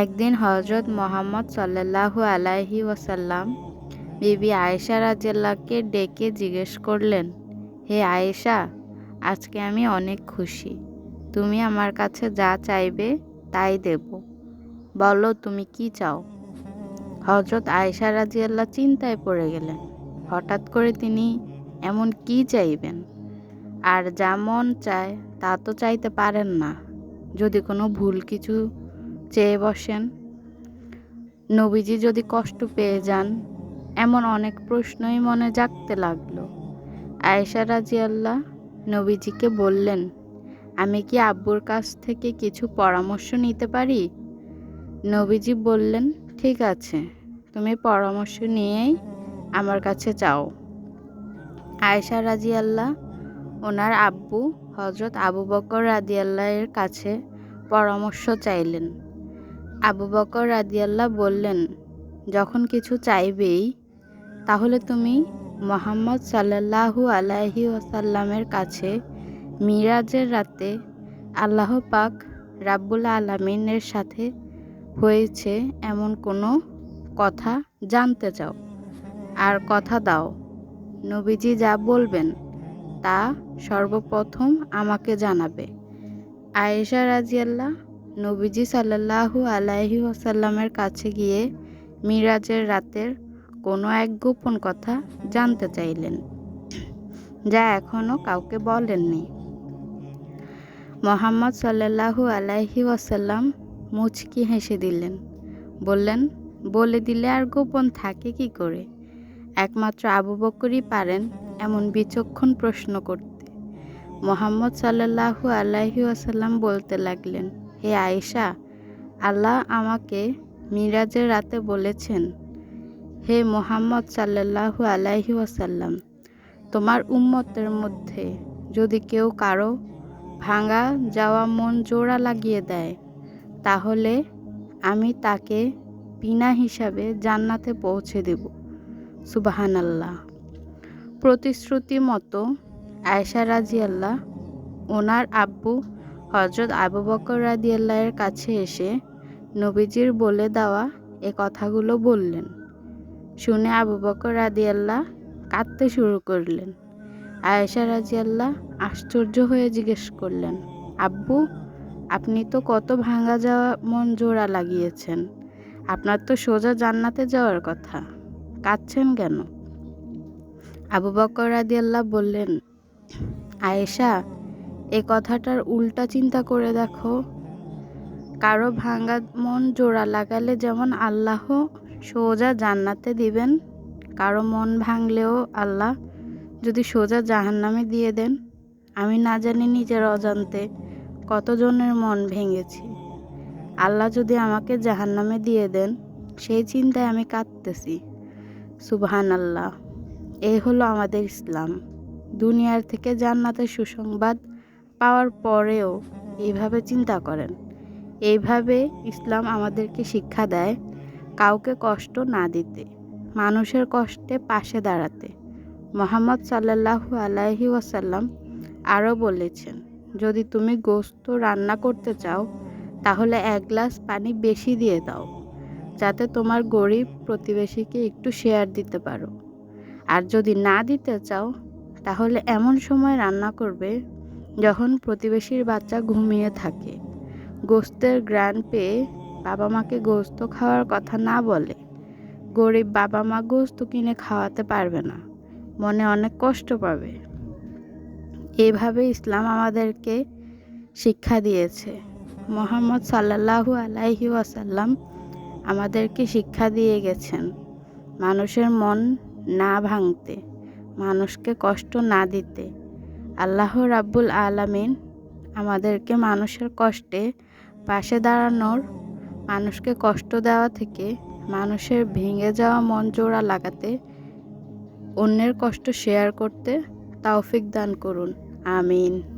একদিন হজরত মোহাম্মদ সাল্লাল্লাহু আলাইহি ওসাল্লাম বিবি আয়েশা রাজিয়াল্লাহকে ডেকে জিজ্ঞেস করলেন, হে আয়েশা, আজকে আমি অনেক খুশি। তুমি আমার কাছে যা চাইবে তাই দেব। বলো তুমি কি চাও? হজরত আয়েশা রাজিয়াল্লাহ চিন্তায় পড়ে গেলেন। হঠাৎ করে তিনি, এমন কি চাইবেন? আর যা মন চায় তা তো চাইতে পারেন না। যদি কোনো ভুল কিছু চেয়ে বসেন। নবীজি যদি কষ্ট পেয়ে যান, এমন অনেক প্রশ্নই মনে জাগতে লাগল। আয়েশা রাজিয়াল্লাহ নবীজিকে বললেন, আমি কি আব্বুর কাছ থেকে কিছু পরামর্শ নিতে পারি? নবীজি বললেন, ঠিক আছে, তুমি পরামর্শ নিয়েই আমার কাছে চাও আয়েশা রাজিয়াল্লাহ ওনার আব্বু হজরত আবু বকর রাদিয়াল্লাহের কাছে পরামর্শ চাইলেন। আবু বকর রাদিয়াল্লাহ বললেন, যখন কিছু চাইবেই, তাহলে তুমি মোহাম্মদ সাল্লাল্লাহু আলাইহি ওসাল্লামের কাছে মিরাজের রাতে আল্লাহ পাক রাব্বুল আলমিনের সাথে হয়েছে এমন কোনো কথা জানতে চাও? আর কথা দাও, নবীজি যা বলবেন তা সর্বপ্রথম আমাকে জানাবে। আয়েশা রাজিয়াল্লাহ নবীজি সাল্লাল্লাহু আলাইহি ওয়াসাল্লামের কাছে গিয়ে মিরাজের রাতের কোনো এক গোপন কথা জানতে চাইলেন, যা এখনও কাউকে বলেননি। মোহাম্মদ সাল্লাল্লাহু আলাইহি ওয়াসাল্লাম মুচকি হেসে দিলেন, বললেন, বলে দিলে আর গোপন থাকে কি করে? একমাত্র আবু বকরই পারেন এমন বিচক্ষণ প্রশ্ন করতে। মোহাম্মদ সাল্লাল্লাহু আলাইহি ওয়াসাল্লাম বলতে লাগলেন হে আয়েশা, আল্লাহ আমাকে মিরাজের রাতে বলেছেন, হে মোহাম্মদ সাল্লাল্লাহু আলাইহি ওয়াসাল্লাম, তোমার উম্মতের মধ্যে যদি কেউ কারও ভাঙা যাওয়া মন জোড়া লাগিয়ে দেয়, তাহলে আমি তাকে বিনা হিসাবে জান্নাতে পৌঁছে দেব। সুবাহান আল্লাহ প্রতিশ্রুতি মতো আয়সা রাজিয়াল্লাহ, ওনার আব্বু হজরত আবু বকর রাদিয়াল্লাহের কাছে এসে নবীজির বলে দেওয়া এ কথাগুলো বললেন। শুনে আবু বকর রাদিয়াল্লাহ কাঁদতে শুরু করলেন। আয়েশা রাজিয়াল্লাহ আশ্চর্য হয়ে জিজ্ঞেস করলেন, আব্বু, আপনি তো কত ভাঙা যাওয়া মন জোড়া লাগিয়েছেন। আপনার তো সোজা জান্নাতে যাওয়ার কথা। কাঁদছেন কেন? আবু বকর রাদিয়াল্লাহ বললেন, আয়েশা এ কথাটার উল্টা চিন্তা করে দেখো। কারও ভাঙা মন জোড়া লাগালে যেমন আল্লাহ সোজা জান্নাতে দিবেন, কারও মন ভাঙলেও আল্লাহ যদি সোজা জাহান্নামে দিয়ে দেন। আমি না জানি নিজের অজান্তে কতজনের মন ভেঙেছি। আল্লাহ যদি আমাকে জাহান্নামে দিয়ে দেন, সেই চিন্তায় আমি কাঁদতেছি। সুবহান আল্লাহ এই হলো আমাদের ইসলাম। দুনিয়ার থেকে জান্নাতের সুসংবাদ পাওয়ার পরেও এইভাবে চিন্তা করেন। এইভাবে ইসলাম আমাদেরকে শিক্ষা দেয় কাউকে কষ্ট না দিতে, মানুষের কষ্টে পাশে দাঁড়াতে। মোহাম্মদ সাল্লাল্লাহু আলাইহি ওয়াসাল্লাম আরও বলেছেন, যদি তুমি গোস্ত রান্না করতে চাও, তাহলে এক গ্লাস পানি বেশি দিয়ে দাও, যাতে তোমার গরিব প্রতিবেশীকে একটু শেয়ার দিতে পারো। আর যদি না দিতে চাও, তাহলে এমন সময় রান্না করবে যখন প্রতিবেশীর বাচ্চা ঘুমিয়ে থাকে, গোস্তের গ্রান পেয়ে বাবা মাকে গোস্ত খাওয়ার কথা না বলে, গরিব বাবা মা গোস্ত কিনে খাওয়াতে পারবে না, মনে অনেক কষ্ট পাবে। এভাবে ইসলাম আমাদেরকে শিক্ষা দিয়েছে। মোহাম্মদ সাল্লাল্লাহু আলাইহি ওয়াসাল্লাম আমাদেরকে শিক্ষা দিয়ে গেছেন, মানুষের মন না ভাঙতে, মানুষকে কষ্ট না দিতে আল্লাহ রাব্বুল আলামিন আমাদেরকে মানুষের কষ্টে পাশে দাঁড়ানোর, মানুষকে কষ্ট দেওয়া থেকে মানুষের ভেঙে যাওয়া মন জোড়া লাগাতে, অন্যের কষ্ট শেয়ার করতে তাওফিক দান করুন। আমিন।